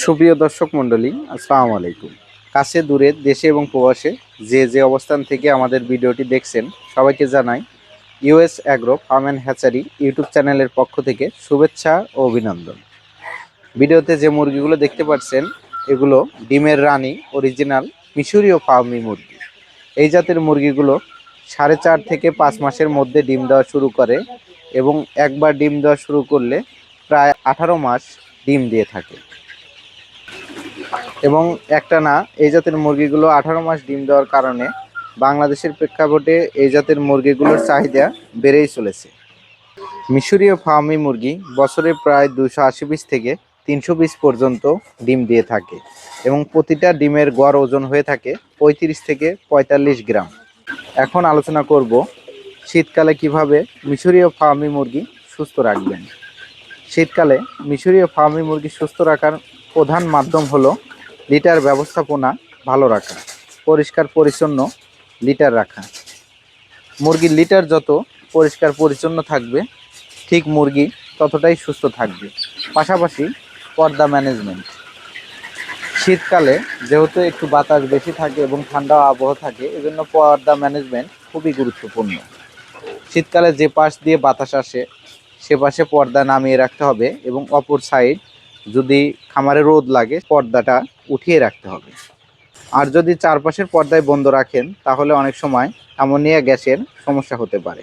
সুপ্রিয় দর্শক মণ্ডলী, আসসালামু আলাইকুম। কাছে দূরে দেশে এবং প্রবাসে যে যে অবস্থান থেকে আমাদের ভিডিওটি দেখছেন, সবাইকে জানাই US agro farm and hatchery YouTube চ্যানেলের পক্ষ থেকে শুভেচ্ছা ও অভিনন্দন। ভিডিওতে যে মুরগিগুলো দেখতে পাচ্ছেন, এগুলো ডিমের রানী, অরিজিনাল মিশরীয় ফার্মি মুরগি। এই জাতের মুরগিগুলো সাড়ে চার থেকে পাঁচ মাসের মধ্যে ডিম দেওয়া শুরু করে এবং একবার ডিম দেওয়া শুরু করলে প্রায় আঠারো মাস ডিম দিয়ে থাকে। এবং একটা না, এই জাতের মুরগিগুলো আঠারো মাস ডিম দেওয়ার কারণে বাংলাদেশের প্রেক্ষাপটে এই জাতের মুরগিগুলোর চাহিদা বেড়েই চলেছে। মিশরীয় ফার্মি মুরগি বছরে প্রায় দুশো আশি পিস থেকে তিনশো পিস পর্যন্ত ডিম দিয়ে থাকে এবং প্রতিটা ডিমের গড় ওজন হয়ে থাকে পঁয়ত্রিশ থেকে পঁয়তাল্লিশ গ্রাম। এখন আলোচনা করব শীতকালে কীভাবে মিশরীয় ফার্মি মুরগি সুস্থ রাখবেন। শীতকালে মিশরীয় ফার্মি মুরগি সুস্থ রাখার প্রধান মাধ্যম হলো লিটার ব্যবস্থাপনা ভালো রাখা, পরিষ্কার পরিচ্ছন্ন লিটার রাখা। মুরগির লিটার যত পরিষ্কার পরিচ্ছন্ন থাকবে, ঠিক মুরগি ততটাই সুস্থ থাকবে। পাশাপাশি পর্দা ম্যানেজমেন্ট। শীতকালে যেহেতু একটু বাতাস বেশি থাকে এবং ঠান্ডা আবহাওয়া থাকে, এজন্য পর্দা ম্যানেজমেন্ট খুবই গুরুত্বপূর্ণ। শীতকালে যে পাশ দিয়ে বাতাস আসে, সে পাশে পর্দা নামিয়ে রাখতে হবে এবং অপর সাইড যদি খামারে রোদ লাগে, পর্দাটা উঠিয়ে রাখতে হবে। আর যদি চারপাশের পর্দায় বন্ধ রাখেন, তাহলে অনেক সময় অ্যামোনিয়া গ্যাসের সমস্যা হতে পারে।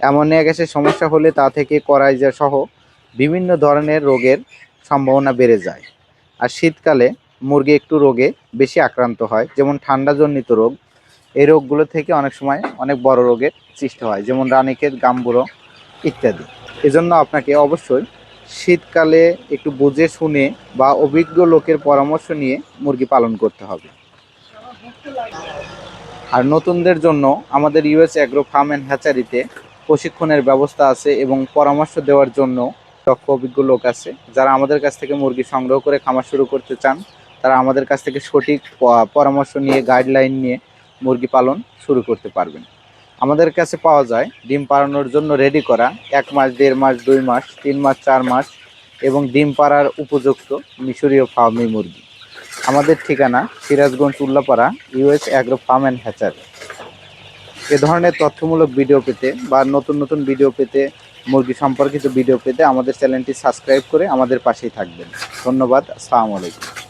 অ্যামোনিয়া গ্যাসের সমস্যা হলে তা থেকে করাইজা সহ বিভিন্ন ধরনের রোগের সম্ভাবনা বেড়ে যায়। আর শীতকালে মুরগি একটু রোগে বেশি আক্রান্ত হয়, যেমন ঠান্ডাজনিত রোগ। এই রোগগুলো থেকে অনেক সময় অনেক বড় রোগের সৃষ্টি হয়, যেমন রানীক্ষেত, গাম্বুরো ইত্যাদি। এজন্য আপনাকে অবশ্যই শীতকালে একটু বুঝে শুনে বা অভিজ্ঞ লোকের পরামর্শ নিয়ে মুরগি পালন করতে হবে। আর নতুনদের জন্য আমাদের ইউএস অ্যাগ্রো ফার্ম অ্যান্ড হ্যাচারিতে প্রশিক্ষণের ব্যবস্থা আছে এবং পরামর্শ দেওয়ার জন্য দক্ষ অভিজ্ঞ লোক আছে। যারা আমাদের কাছ থেকে মুরগি সংগ্রহ করে খামার শুরু করতে চান, তারা আমাদের কাছ থেকে সঠিক পরামর্শ নিয়ে গাইডলাইন নিয়ে মুরগি পালন শুরু করতে পারবেন। আমাদের কাছে পাওয়া যায় ডিম পাড়ানোর জন্য রেডি করা। এক মাস, দেড় মাস, দুই মাস, তিন মাস, চার মাস এবং ডিম পাড়ার উপযুক্ত মিশরীয় ফার্মি মুরগি। আমাদের ঠিকানা Sirajganj Ullapara US agro farm and hatchery এ ধরনের তথ্যমূলক ভিডিও পেতে বা নতুন নতুন ভিডিও পেতে, মুরগি সম্পর্কিত ভিডিও পেতে আমাদের চ্যানেলটি সাবস্ক্রাইব করে আমাদের পাশেই থাকবেন। ধন্যবাদ, আসসালামু আলাইকুম।